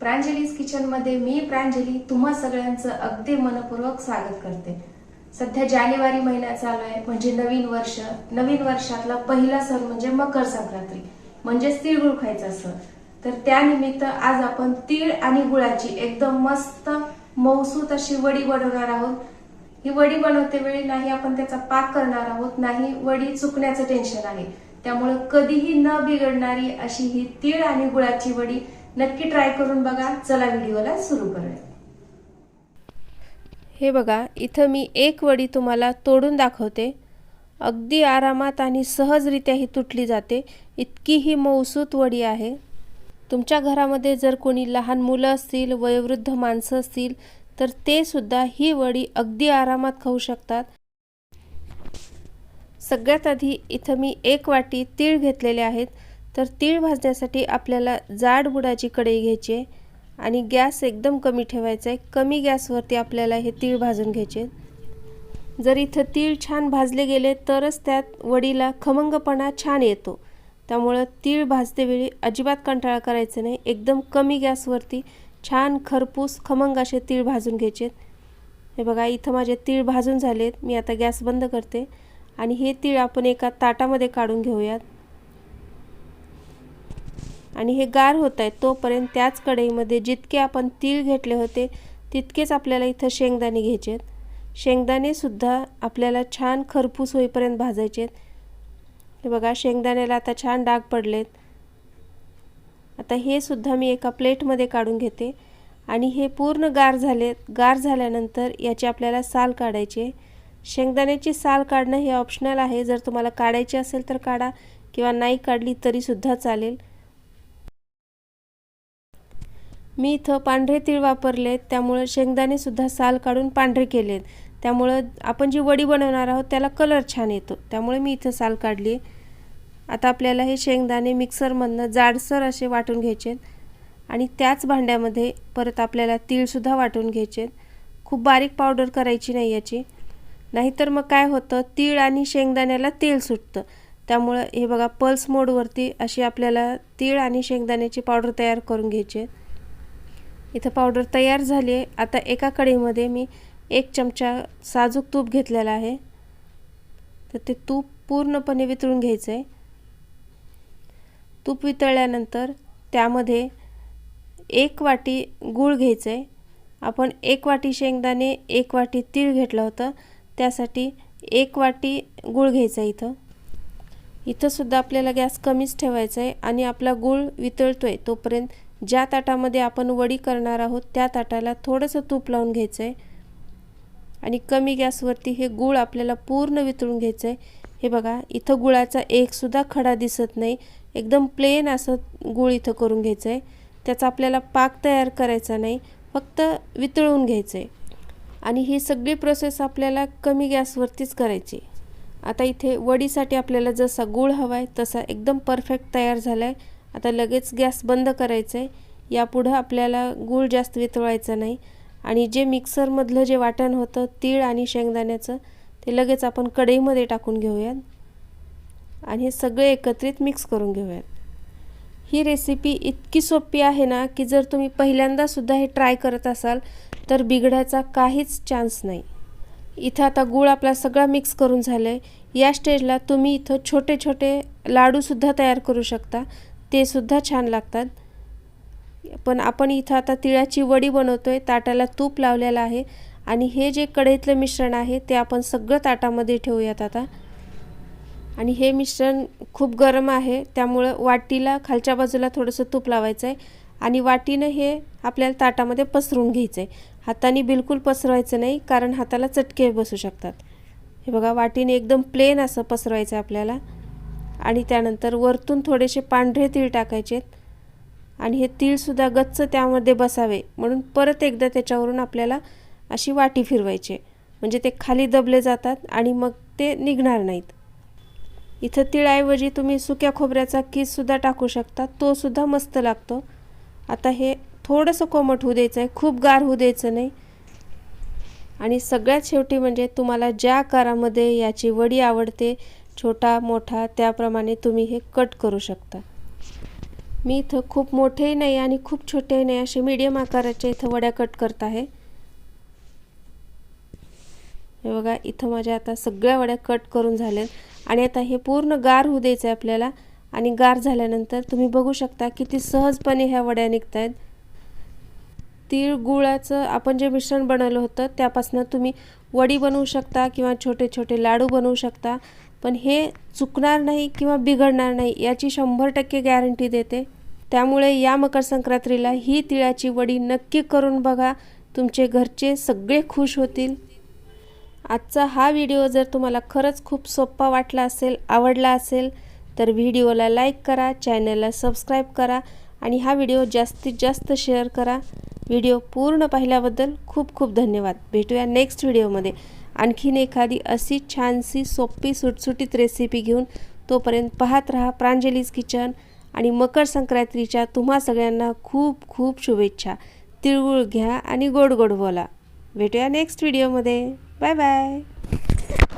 प्रांजलीज किचनमध्ये मी प्रांजली तुम्हा सगळ्यांचं अगदी मनपूर्वक स्वागत करते. सध्या जानेवारी महिना चालू आहे म्हणजे नवीन वर्ष. नवीन वर्षातला पहिला सण म्हणजे मकर संक्रांती म्हणजेच तिळगुळ खायचा सण. तर त्यानिमित्त आज आपण तीळ आणि गुळाची एकदम मस्त मौसूत अशी वडी बनवणार आहोत. ही वडी बनवते वेळी नाही आपण त्याचा पाक करणार आहोत नाही वडी चुकण्याचं टेन्शन आहे. त्यामुळे कधीही न बिघडणारी अशी ही तीळ आणि गुळाची वडी नक्की ट्राय करून बघा. चला व्हिडिओला सुरू करूया. हे बघा इथं मी एक वडी तुम्हाला तोडून दाखवते. अगदी आरामात आणि सहजरित्या ही तुटली जाते. इतकी ही मौसूत वडी आहे. तुमच्या घरामध्ये जर कोणी लहान मुलं असतील वयोवृद्ध माणसं असतील तर ते सुद्धा ही वडी अगदी आरामात खाऊ शकतात. सगळ्यात आधी इथं मी एक वाटी तीळ घेतलेले आहेत. तर तीळ भाजण्यासाठी आपल्याला जाड बुडाची कढई घ्यायची आहे आणि गॅस एकदम कमी ठेवायचा आहे. कमी गॅसवरती आपल्याला हे तीळ भाजून घ्यायचे जर इथं तीळ छान भाजले गेले तरच त्यात वडीला खमंगपणा छान येतो. त्यामुळं तीळ भाजते वेळी अजिबात कंटाळा करायचं नाही. एकदम कमी गॅसवरती छान खरपूस खमंग असे तीळ भाजून घ्यायचे हे बघा इथं माझे तीळ भाजून झालेत. मी आता गॅस बंद करते आणि हे तीळ आपण एका ताटामध्ये काढून घेऊयात. आणि हे गार होत आहे तोपर्यंत त्याच कढईमध्ये जितके आपण तीळ घेतले होते तितकेच आपल्याला इथं शेंगदाणे घ्यायचे आहेत. शेंगदाणेसुद्धा आपल्याला छान खरपूस होईपर्यंत भाजायचे आहेत. हे बघा शेंगदाण्याला आता छान डाग पडलेत. आता हे सुद्धा मी एका प्लेटमध्ये काढून घेते. आणि हे पूर्ण गार झालेत गार झाल्यानंतर याची आपल्याला साल काढायची. शेंगदाण्याची साल काढणं हे ऑप्शनल आहे. जर तुम्हाला काढायची असेल तर काढा किंवा नाही काढली तरीसुद्धा चालेल. मी इथं पांढरे तीळ वापरलेत त्यामुळं शेंगदाणेसुद्धा साल काढून पांढरे केलेत. त्यामुळं आपण जी वडी बनवणार आहोत त्याला कलर छान येतो. त्यामुळे मी इथं साल काढली. आता आपल्याला हे शेंगदाणे मिक्सरमधनं जाडसर असे वाटून घ्यायचे आणि त्याच भांड्यामध्ये परत आपल्याला तीळसुद्धा वाटून घ्यायचे खूप बारीक पावडर करायची नाही याची. नाहीतर मग काय होतं तीळ आणि शेंगदाण्याला तेल सुटतं. त्यामुळं हे बघा पल्स मोडवरती अशी आपल्याला तीळ आणि शेंगदाण्याची पावडर तयार करून घ्यायची इथं पावडर तयार झाली आहे आता एका कढईमध्ये मी एक चमचा साजूक तूप घेतलेला आहे. तर ते तूप पूर्णपणे वितळून घ्यायचं आहे तूप वितळल्यानंतर त्यामध्ये एक वाटी गूळ घ्यायचं आहे आपण एक वाटी शेंगदाणे एक वाटी तीळ घेतलं होतं. त्यासाठी एक वाटी गूळ घ्यायचा इथं. इथंसुद्धा आपल्याला गॅस कमीच ठेवायचा आहे आणि आपला गूळ वितळतो आहे तोपर्यंत ज्या ताटामध्ये आपण वडी करणार आहोत त्या ताटाला थोडंसं तूप लावून घ्यायचं आहे आणि कमी गॅसवरती हे गूळ आपल्याला पूर्ण वितळून घ्यायचं आहे हे बघा इथं गुळाचा एकसुद्धा खडा दिसत नाही. एकदम प्लेन असं गूळ इथं करून घ्यायचं आहे त्याचा आपल्याला पाक तयार करायचा नाही फक्त वितळून घ्यायचं आहे आणि ही सगळी प्रोसेस आपल्याला कमी गॅसवरतीच करायची. आता इथे वडीसाठी आपल्याला जसा गूळ हवा आहे तसा एकदम परफेक्ट तयार झाला आहे आता लगेच गॅस बंद करायचं आहे यापुढं आपल्याला गूळ जास्त वितळवायचा नाही. आणि जे मिक्सरमधलं जे वाटण होतं तीळ आणि शेंगदाण्याचं ते लगेच आपण कढईमध्ये टाकून घेऊयात. आणि हे सगळे एकत्रित मिक्स करून घेऊयात. ही रेसिपी इतकी सोपी आहे ना की जर तुम्ही पहिल्यांदासुद्धा हे ट्राय करत असाल तर बिघडायचा काहीच चान्स नाही. इथं आता गूळ आपला सगळा मिक्स करून झालं आहे या स्टेजला तुम्ही इथं छोटे छोटे लाडूसुद्धा तयार करू शकता. ते सुद्धा छान लागतात. पण आपण इथं आता तिळाची वडी बनवतो आहे ताटाला तूप लावलेलं आहे आणि हे जे कढईतलं मिश्रण आहे ते आपण सगळं ताटामध्ये ठेवूयात आता. आणि हे मिश्रण खूप गरम आहे त्यामुळं वाटीला खालच्या बाजूला थोडंसं तूप लावायचं आहे आणि वाटीनं हे आपल्याला ताटामध्ये पसरून घ्यायचं आहे हाताने बिलकुल पसरवायचं नाही कारण हाताला चटके बसू शकतात. हे बघा वाटीने एकदम प्लेन असं पसरवायचं आहे आपल्याला. आणि त्यानंतर वरतून थोडेसे पांढरे तीळ टाकायचे आणि हे तीळसुद्धा गच्च त्यामध्ये बसावे. म्हणून परत एकदा त्याच्यावरून आपल्याला अशी वाटी फिरवायची. म्हणजे ते खाली दबले जातात आणि मग ते निघणार नाहीत. इथं तिळाऐवजी तुम्ही सुक्या खोबऱ्याचा कीससुद्धा टाकू शकता. तोसुद्धा मस्त लागतो. आता हे थोडंसं कोमट होऊ द्यायचं आहे खूप गार होऊ द्यायचं नाही. आणि सगळ्यात शेवटी म्हणजे तुम्हाला ज्या आकारामध्ये याची वडी आवडते छोटा मोठा त्याप्रमाणे तुम्ही हे कट करू शकता. मी इथं खूप मोठेही नाही आणि खूप छोटेही नाही असे मीडियम आकाराच्या इथं वड्या कट करत आहे. हे बघा इथं माझ्या आता सगळ्या वड्या कट करून झाल्या आणि आता हे पूर्ण गार होऊ द्यायचं आहे आपल्याला. आणि गार झाल्यानंतर तुम्ही बघू शकता किती सहजपणे ह्या वड्या निघत आहेत तीळ गुळाचं आपण जे मिश्रण बनवलं होतं त्यापासून तुम्ही वडी बनवू शकता किंवा छोटे छोटे लाडू बनवू शकता. पण हे चुकणार नाही किंवा बिघडणार नाही याची शंभर टक्के गॅरंटी देते. त्यामुळे या मकर संक्रांतीला ही तिळाची वडी नक्की करून बघा. तुमचे घरचे सगळे खुश होतील. आजचा हा व्हिडिओ जर तुम्हाला खरंच खूप सोप्पा वाटला असेल आवडला असेल तर व्हिडिओला लाईक करा चॅनलला सबस्क्राईब करा आणि हा व्हिडिओ जास्तीत जास्त शेअर करा. व्हिडिओ पूर्ण पाहिल्याबद्दल खूप खूप धन्यवाद. भेटूया नेक्स्ट व्हिडिओमध्ये आणखीन एखादी अशी छानशी सोपी सुटसुटीत रेसिपी घेऊन तोपर्यंत पाहत राहा प्रांजलीज किचन आणि मकर संक्रांतीच्या तुम्हा सगळ्यांना खूप खूप शुभेच्छा. तिळगुळ घ्या आणि गोड गोड बोला. भेटूया नेक्स्ट व्हिडिओमध्ये बाय बाय